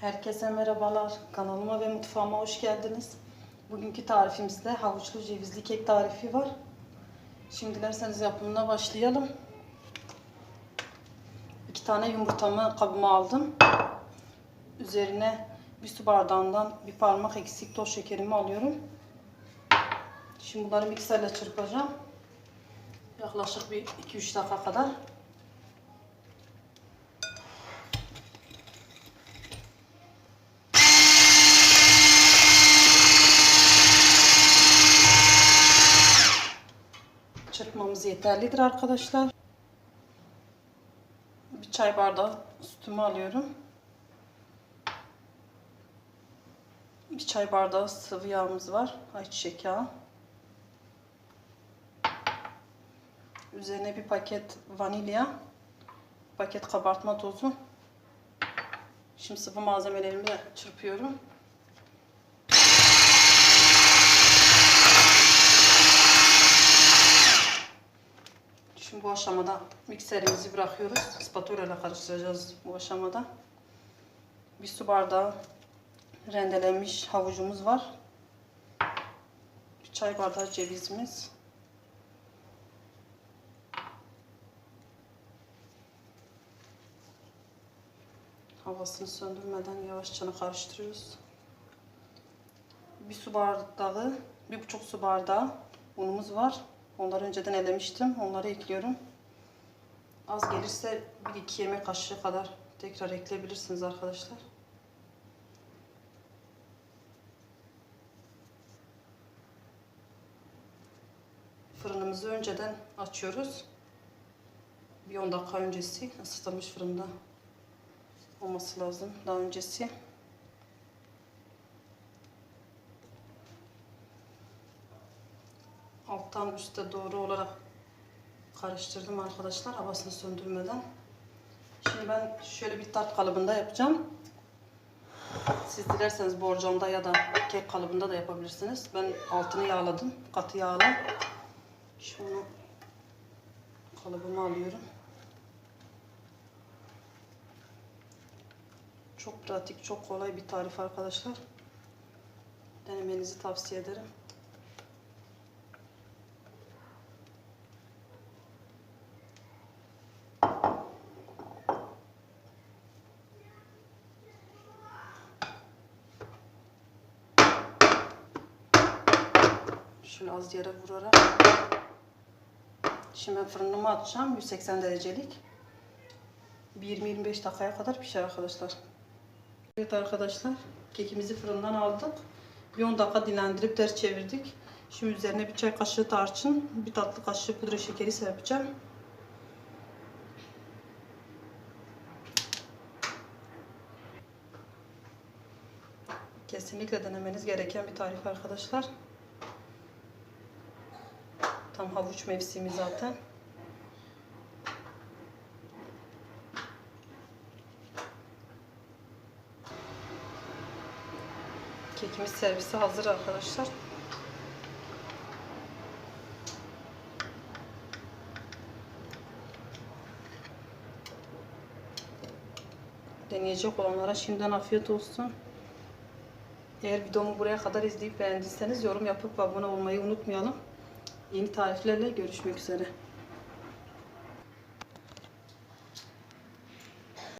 Herkese merhabalar. Kanalıma ve mutfağıma hoş geldiniz. Bugünkü tarifimizde havuçlu cevizli kek tarifi var. Şimdi dilerseniz yapımına başlayalım. İki tane yumurtamı kabıma aldım. Üzerine bir su bardağından bir parmak eksik toz şekerimi alıyorum. Şimdi bunları mikserle çırpacağım. Yaklaşık bir 2-3 dakika kadar. Çırpmamız yeterlidir arkadaşlar. Bir çay bardağı sütümü alıyorum. Bir çay bardağı sıvı yağımız var. Ayçiçek yağı. Üzerine bir paket vanilya. Paket kabartma tozu. Şimdi sıvı malzemelerimi çırpıyorum. Şimdi bu aşamada mikserimizi bırakıyoruz. Spatula ile karıştıracağız bu aşamada. Bir su bardağı rendelenmiş havucumuz var. Bir çay bardağı cevizimiz. Havasını söndürmeden yavaşça karıştırıyoruz. Bir su bardağı, bir buçuk su bardağı unumuz var. Onları önceden elemiştim. Onları ekliyorum. Az gelirse 1-2 yemek kaşığı kadar tekrar ekleyebilirsiniz arkadaşlar. Fırınımızı önceden açıyoruz. Bir 10 dakika öncesi ısıtılmış fırında olması lazım. Daha öncesi. Alttan üste doğru olarak karıştırdım arkadaşlar havasını söndürmeden. Şimdi ben şöyle bir tart kalıbında yapacağım. Siz dilerseniz borcamda ya da kek kalıbında da yapabilirsiniz. Ben altını yağladım. Katı yağla. Şunu kalıbıma alıyorum. Çok pratik, çok kolay bir tarif arkadaşlar. Denemenizi tavsiye ederim. Şöyle az yere vurarak. Şimdi ben fırınıma atacağım. 180 derecelik. Bir 20-25 dakikaya kadar pişer arkadaşlar. Evet arkadaşlar. Kekimizi fırından aldık. Bir 10 dakika dinlendirip ters çevirdik. Şimdi üzerine bir çay kaşığı tarçın, bir tatlı kaşığı pudra şekeri serpeceğim. Kesinlikle denemeniz gereken bir tarif arkadaşlar. Tam havuç mevsimi zaten. Kekimiz servisi hazır arkadaşlar. Deneyecek olanlara şimdiden afiyet olsun. Eğer videomu buraya kadar izleyip beğendiyseniz yorum yapıp abone olmayı unutmayalım. Yeni tariflerle görüşmek üzere.